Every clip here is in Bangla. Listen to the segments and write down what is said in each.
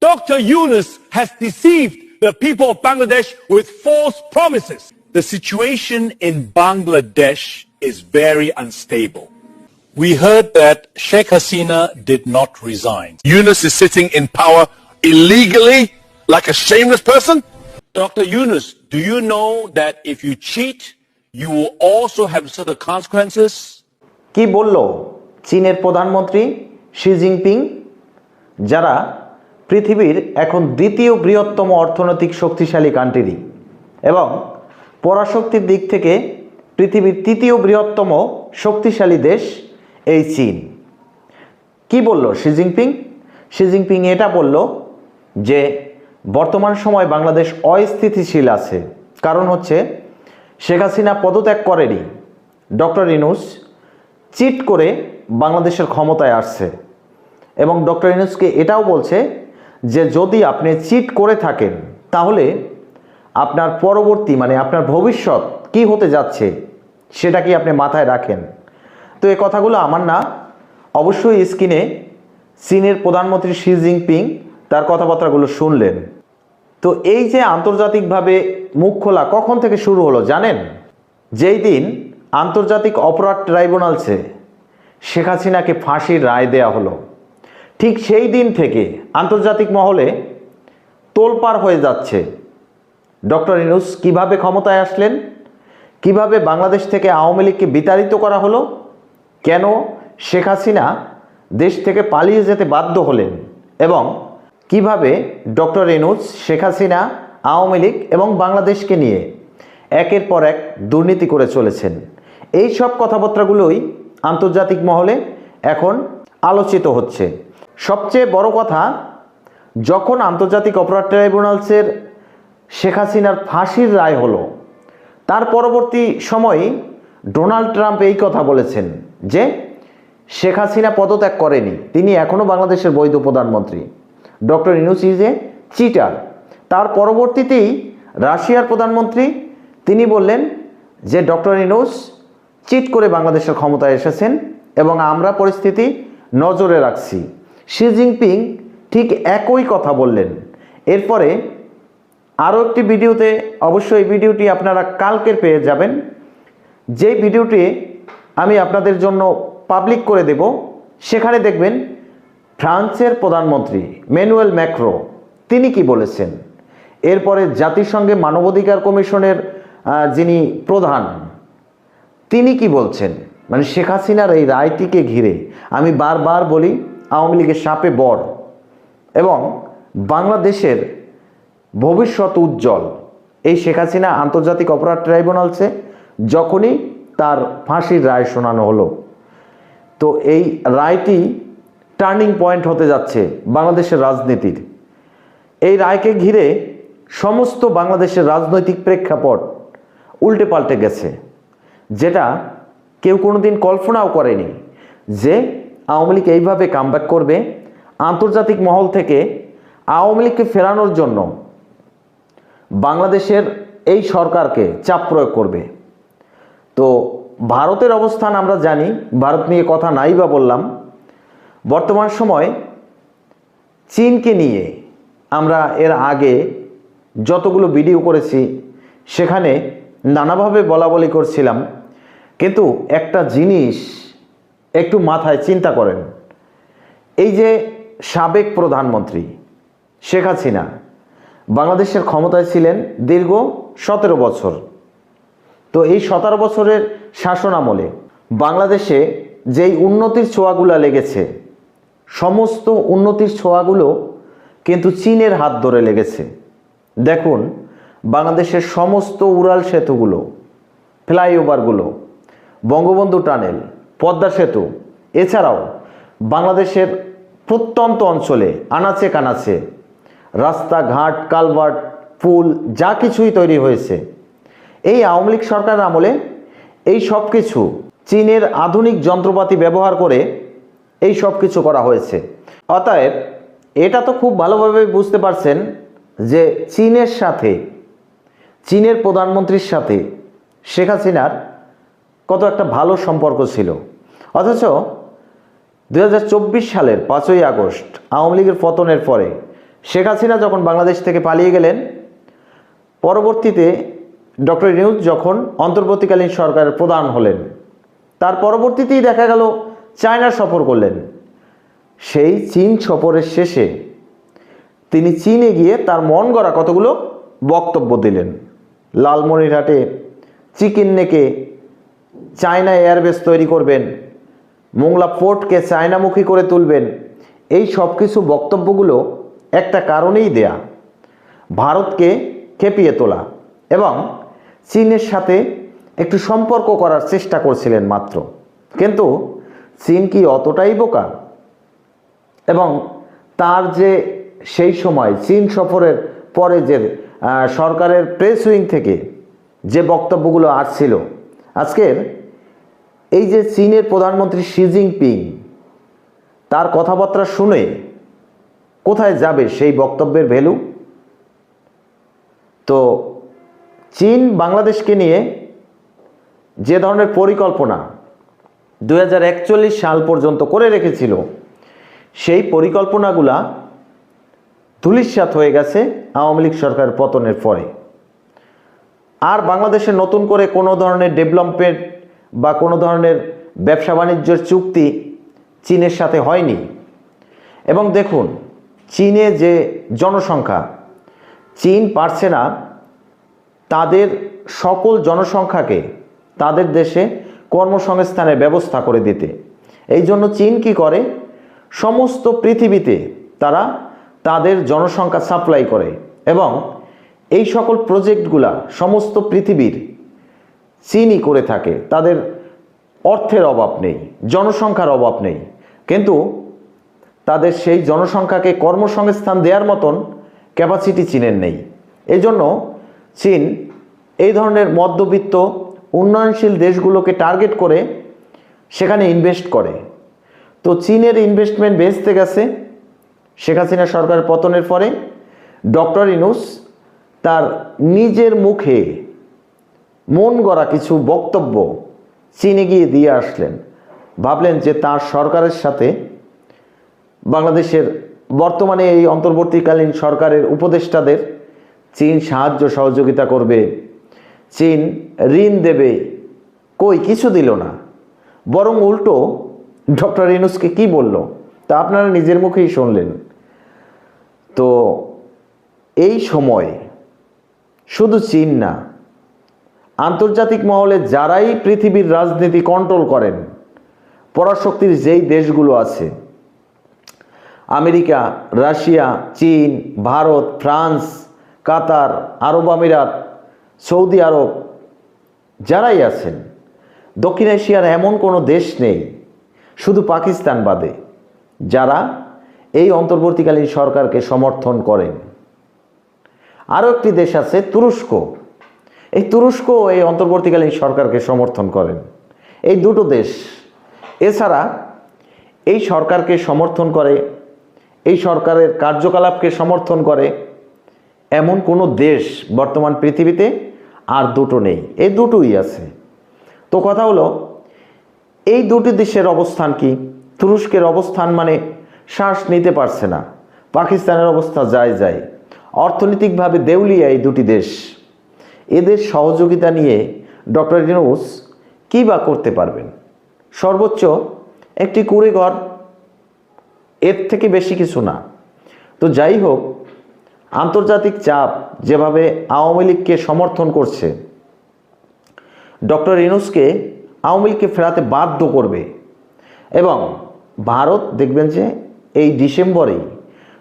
Dr. Yunus has deceived the people of Bangladesh with false promises. The situation in Bangladesh is very unstable. We heard that Sheikh Hasina did not resign. Yunus is sitting in power illegally like a shameless person? Dr. Yunus, do you know that if you cheat, you will also have certain consequences? কি বলল চীনের প্রধানমন্ত্রী শি জিনপিং যারা পৃথিবীর এখন দ্বিতীয় বৃহত্তম অর্থনৈতিক শক্তিশালী কান্ট্রি এবং পরাশক্তির দিক থেকে পৃথিবীর তৃতীয় বৃহত্তম শক্তিশালী দেশ এই চীন। কি বলল শি জিনপিং? শি জিনপিং এটা বলল যে বর্তমান সময় বাংলাদেশ অস্থিতিশীল আছে। কারণ হচ্ছে শেখ হাসিনা পদত্যাগ করেনি। ডক্টর ইনুস চিট করে বাংলাদেশের ক্ষমতায় আসছে। এবং ডক্টর ইনুসকে এটাও বলছে যে যদি আপনি চিট করে থাকেন, তাহলে আপনার পরবর্তী মানে আপনার ভবিষ্যৎ কি হতে যাচ্ছে, সেটা কি আপনি মাথায় রাখেন? তো এই কথাগুলো আমার না, অবশ্যই স্ক্রিনে চীনের প্রধানমন্ত্রী শি জিনপিং তার কথাবার্তাগুলো শুনলেন। তো এই যে আন্তর্জাতিকভাবে মুখ খোলা কখন থেকে শুরু হলো জানেন? যেই দিন আন্তর্জাতিক অপরাধ ট্রাইব্যুনালসে শেখ হাসিনাকে ফাঁসির রায় দেয়া হলো। ঠিক সেই দিন থেকে আন্তর্জাতিক মহলে তোলপাড় হয়ে যাচ্ছে। ডক্টর ইনুস কীভাবে ক্ষমতায় আসলেন? কীভাবে বাংলাদেশ থেকে আওয়ামী লীগকে বিতাড়িত করা হলো? কেন শেখ হাসিনা দেশ থেকে পালিয়ে যেতে বাধ্য হলেন? এবং কীভাবে ডক্টর ইনুস শেখ হাসিনা, আওয়ামী লীগ এবং বাংলাদেশকে নিয়ে একের পর এক দুর্নীতি করে চলেছেন? এই সব কথাবার্তাগুলোই আন্তর্জাতিক মহলে এখন আলোচিত হচ্ছে। সবচেয়ে বড় কথা, যখন আন্তর্জাতিক অপরাধ ট্রাইব্যুনালসের শেখ হাসিনার ফাঁসির রায় হলো, তার পরবর্তী সময়ে ডোনাল্ড ট্রাম্প এই কথা বলেছেন যে শেখ হাসিনা পদত্যাগ করেনি। তিনি এখনও বাংলাদেশের বৈধ প্রধানমন্ত্রী। Doctor Yunus is a cheater. তার পরবর্তীতেই রাশিয়ার প্রধানমন্ত্রী, তিনি বললেন যে ডক্টর ইনুস চিট করে বাংলাদেশের ক্ষমতায় এসেছেন এবং আমরা পরিস্থিতি নজরে রাখছি। শি জিনপিং ঠিক একই কথা বললেন। এরপরে আরও একটি ভিডিওতে অবশ্যই ভিডিওটি আপনারা কালকের পেয়ে যাবেন। যেই ভিডিওটি আমি আপনাদের জন্য পাবলিক করে দেব, সেখানে দেখবেন ফ্রান্সের প্রধানমন্ত্রী ম্যানুয়েল ম্যাক্রো তিনি কি বলেছেন। এরপরে জাতিসংঘে মানবাধিকার কমিশনের যিনি প্রধান, তিনি কি বলছেন? মানে শেখ হাসিনার এই রায়টিকে ঘিরে আমি বারবার বলি আওয়ামী লীগের সাপে বর এবং বাংলাদেশের ভবিষ্যৎ উজ্জ্বল। এই শেখ হাসিনা আন্তর্জাতিক অপরাধ ট্রাইব্যুনালসে যখনই তার ফাঁসির রায় শোনানো হলো। তো এই রায়টি টার্নিং পয়েন্ট হতে যাচ্ছে বাংলাদেশের রাজনীতির। এই রায়কে ঘিরে সমস্ত বাংলাদেশের রাজনৈতিক প্রেক্ষাপট উল্টে পাল্টে গেছে, যেটা কেউ কোনোদিন কল্পনাও করেনি যে আওয়ামী লীগ এইভাবে কামব্যাক করবে? আন্তর্জাতিক মহল থেকে আওয়ামী লীগকে ফেরানোর জন্য বাংলাদেশের এই সরকারকে চাপ প্রয়োগ করবে। তো ভারতের অবস্থান আমরা জানি, ভারত নিয়ে কথা নাই বা বললাম। বর্তমান সময় চীনকে নিয়ে আমরা এর আগে যতগুলো ভিডিও করেছি, সেখানে নানাভাবে বলা বলি করছিলাম। কিন্তু একটা জিনিস একটু মাথায় চিন্তা করেন। এই যে সাবেক প্রধানমন্ত্রী শেখ হাসিনা বাংলাদেশের ক্ষমতায় ছিলেন দীর্ঘ সতেরো বছর। তো এই সতেরো বছরের শাসন আমলে বাংলাদেশে যেই উন্নতির ছোঁয়াগুলো লেগেছে, সমস্ত উন্নতির ছোঁয়াগুলো কিন্তু চীনের হাত ধরে লেগেছে। দেখুন, বাংলাদেশের সমস্ত উড়াল সেতুগুলো, ফ্লাইওভারগুলো, বঙ্গবন্ধু টানেল পদ্মা সেতু। এছাড়াও বাংলাদেশের প্রত্যন্ত অঞ্চলে আনাচে কানাচে, রাস্তাঘাট, কালভার্ট, পুল যা কিছুই তৈরি হয়েছে। এই আওয়ামী লীগ সরকার আমলে এই সব কিছু চীনের আধুনিক যন্ত্রপাতি ব্যবহার করে এই সব কিছু করা হয়েছে। অতএব এটা তো খুব ভালোভাবে বুঝতে পারছেন যে চীনের সাথে, চীনের প্রধানমন্ত্রীর সাথে শেখ হাসিনার কত একটা ভালো সম্পর্ক ছিল। অথচ দু হাজার চব্বিশ সালের পাঁচই আগস্ট আওয়ামী লীগের পতনের পরে শেখ হাসিনা যখন বাংলাদেশ থেকে পালিয়ে গেলেন, পরবর্তীতে ডক্টর নিউজ যখন অন্তর্বর্তীকালীন সরকারের প্রধান হলেন, তার পরবর্তীতেই দেখা গেল চায়না সফর করলেন। সেই চীন সফরের শেষে তিনি চীনে গিয়ে তার মন গড়া কতগুলো বক্তব্য দিলেন। লালমনিরহাটে চিকেন নেকে চায়না এয়ারবেস তৈরি করবেন মোংলা পোর্টকে চায়নামুখী করে তুলবেন। এই সব কিছু বক্তব্যগুলো একটা কারণেই দেয়া। ভারতকে খেপিয়ে তোলা এবং চীনের সাথে একটু সম্পর্ক করার চেষ্টা করছিলেন মাত্র। কিন্তু চীন কি অতটাই বোকা? এবং তার যে সেই সময় চীন সফরের পরে যে সরকারের প্রেস উইং থেকে যে বক্তব্যগুলো আসছিল, আজকের এই যে চীনের প্রধানমন্ত্রী শি জিনপিং, তার কথাবার্তা শুনে কোথায় যাবে সেই বক্তব্যের ভ্যালু? তো চীন বাংলাদেশকে নিয়ে যে ধরনের পরিকল্পনা দু হাজার একচল্লিশ সাল পর্যন্ত করে রেখেছিল, সেই পরিকল্পনাগুলা ধুলিস্যাৎ হয়ে গেছে আওয়ামী লীগ সরকার পতনের পরে। আর বাংলাদেশে নতুন করে কোনো ধরনের ডেভেলপমেন্ট বা কোনো ধরনের ব্যবসা বাণিজ্যের চুক্তি চীনের সাথে হয়নি। এবং দেখুন, চীনে যে জনসংখ্যা, চীন পারছে না তাদের সকল জনসংখ্যাকে তাদের দেশে কর্মসংস্থানের ব্যবস্থা করে দিতে। এই জন্য চীন কি করে? সমস্ত পৃথিবীতে তারা তাদের জনসংখ্যা সাপ্লাই করে এবং এই সকল প্রজেক্টগুলা, সমস্ত পৃথিবীর চীনই করে থাকে। তাদের অর্থের অভাব নেই, জনসংখ্যার অভাব নেই। কিন্তু তাদের সেই জনসংখ্যাকে কর্মসংস্থান দেওয়ার মতন ক্যাপাসিটি চীনের নেই। এই জন্য চীন এই ধরনের মধ্যবিত্ত, উন্নয়নশীল দেশগুলোকে টার্গেট করে সেখানে ইনভেস্ট করে। তো চীনের ইনভেস্টমেন্ট বেঁচতে গেছে, শেখ হাসিনা সরকার পতনের পরে। ডক্টর ইনুস তার নিজের মুখে মন গড়া কিছু বক্তব্য চীনে গিয়ে দিয়ে আসলেন। ভাবলেন যে তার সরকারের সাথে বাংলাদেশের বর্তমানে এই অন্তর্বর্তীকালীন সরকারের উপদেষ্টাদের চীন সাহায্য সহযোগিতা করবে। চীন ঋণ দেবে। কই কিছু দিল না। বরং উল্টো ডক্টর ইনুসকে কি বলল তা আপনারা নিজের মুখেই শুনলেন। তো এই সময় শুধু চীন না আন্তর্জাতিক মহলে যারাই পৃথিবীর রাজনীতি কন্ট্রোল করেন, পরাশক্তির যেই দেশগুলো আছে, আমেরিকা, রাশিয়া, চীন, ভারত, ফ্রান্স, কাতার, আরব আমিরাত, সৌদি আরব, যারাই আছেন, দক্ষিণ এশিয়ার এমন কোনো দেশ নেই, শুধু পাকিস্তান বাদে, যারা এই অন্তর্বর্তীকালীন সরকারকে সমর্থন করেন। আরও একটি দেশ আছে তুরস্ক। এই তুরস্ক এই অন্তর্বর্তীকালীন সরকারকে সমর্থন করেন। এই দুটো দেশ, এছাড়া এই সরকারকে সমর্থন করে, এই সরকারের কার্যকলাপকে সমর্থন করে এমন কোনো দেশ বর্তমান পৃথিবীতে আর দুটো নেই। এই দুটোই আছে। তো কথা হলো, এই দুটি দেশের অবস্থান কি? তুরস্কের অবস্থান মানে শ্বাস নিতে পারছে না। পাকিস্তানের অবস্থা যায় যায়। অর্থনৈতিকভাবে দেউলিয়া এই দুটি দেশ। এদের সহযোগিতা নিয়ে ডক্টর ইউনুস কী বা করতে পারবেন? সর্বোচ্চ একটি কুড়ে ঘর এর থেকে বেশি কিছু না। তো যাই হোক, আন্তর্জাতিক চাপ যেভাবে আওয়ামী লীগকে সমর্থন করছে, ডক্টর ইনুসকে আওয়ামী লীগকে ফেরাতে বাধ্য করবে। এবং ভারত, দেখবেন যে এই ডিসেম্বরেই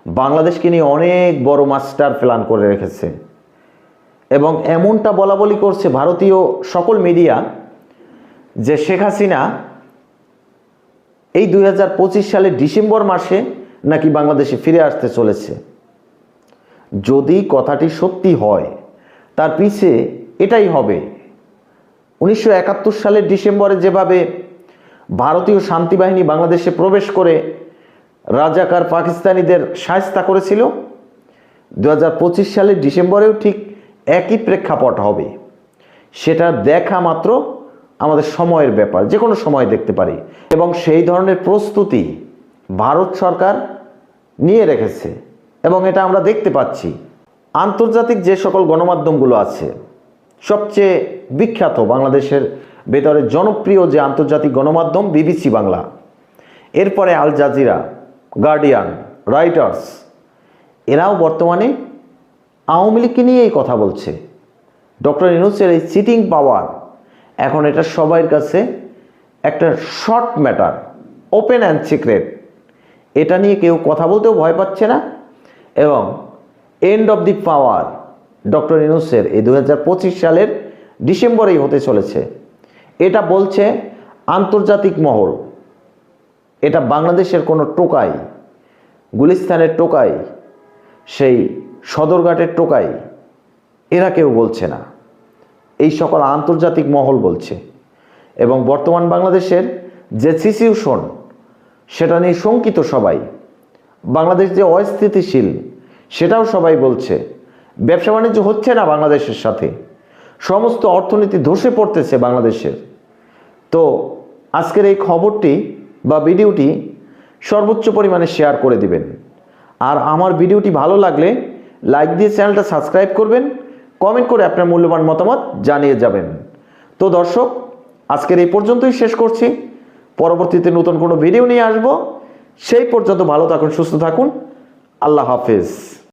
বাংলাদেশকে নিয়ে অনেক বড় মাস্টার প্ল্যান করে রেখেছে। এবং এমনটা বলা বলি করছে ভারতীয় সকল মিডিয়া যে শেখ হাসিনা এই দু হাজার পঁচিশ সালের ডিসেম্বর মাসে নাকি বাংলাদেশে ফিরে আসতে চলেছে। যদি কথাটি সত্যি হয়, তার পিছে এটাই হবে। উনিশশো একাত্তর সালের ডিসেম্বরে যেভাবে ভারতীয় শান্তি বাহিনী বাংলাদেশে প্রবেশ করে রাজাকার পাকিস্তানিদের সায়স্তা করেছিল দু হাজার পঁচিশ সালের ডিসেম্বরেও ঠিক একই প্রেক্ষাপট হবে। সেটা দেখা মাত্র আমাদের সময়ের ব্যাপার যে কোনো সময় দেখতে পারি। এবং সেই ধরনের প্রস্তুতি ভারত সরকার নিয়ে রেখেছে। এবং এটা আমরা দেখতে পাচ্ছি। আন্তর্জাতিক যে সকল গণমাধ্যমগুলো আছে, সবচেয়ে বিখ্যাত বাংলাদেশের ভেতরে জনপ্রিয় যে আন্তর্জাতিক গণমাধ্যম বিবিসি বাংলা, এরপরে আল জাজিরা, গার্ডিয়ান রাইটার্স এরাও বর্তমানে আওয়ামী লীগকে নিয়েই কথা বলছে। ডক্টর ইনুসের এই সিটিং পাওয়ার এখন এটা সবার কাছে একটা short matter open and secret এটা নিয়ে কেউ কথা বলতেও ভয় পাচ্ছে না এবং end of the power doctor ইনুসের এই দু হাজার পঁচিশ সালের ডিসেম্বরেই হতে চলেছে। এটা বলছে আন্তর্জাতিক মহল। এটা বাংলাদেশের কোনো টোকাই, গুলিস্তানের টোকাই, সেই সদরঘাটের টোকাই, এরা কেউ বলছে না। এই সকল আন্তর্জাতিক মহল বলছে। এবং বর্তমান বাংলাদেশের যে সিচুয়েশন সেটা নিয়ে শঙ্কিত সবাই। বাংলাদেশ যে অস্থিতিশীল, সেটাও সবাই বলছে। ব্যবসা বাণিজ্য হচ্ছে না বাংলাদেশের সাথে। সমস্ত অর্থনীতি ধসে পড়তেছে বাংলাদেশের। তো আজকের এই খবরটি বা ভিডিওটি সর্বোচ্চ পরিমাণে শেয়ার করে দিবেন। আর আমার ভিডিওটি ভালো লাগলে লাইক দিয়ে চ্যানেলটা সাবস্ক্রাইব করবেন কমেন্ট করে আপনার মূল্যবান মতামত জানিয়ে যাবেন। তো দর্শক, আজকের এই পর্যন্তই শেষ করছি। পরবর্তীতে নতুন কোনো ভিডিও নিয়ে আসব। সেই পর্যন্ত ভালো থাকুন, সুস্থ থাকুন। আল্লাহ হাফেজ।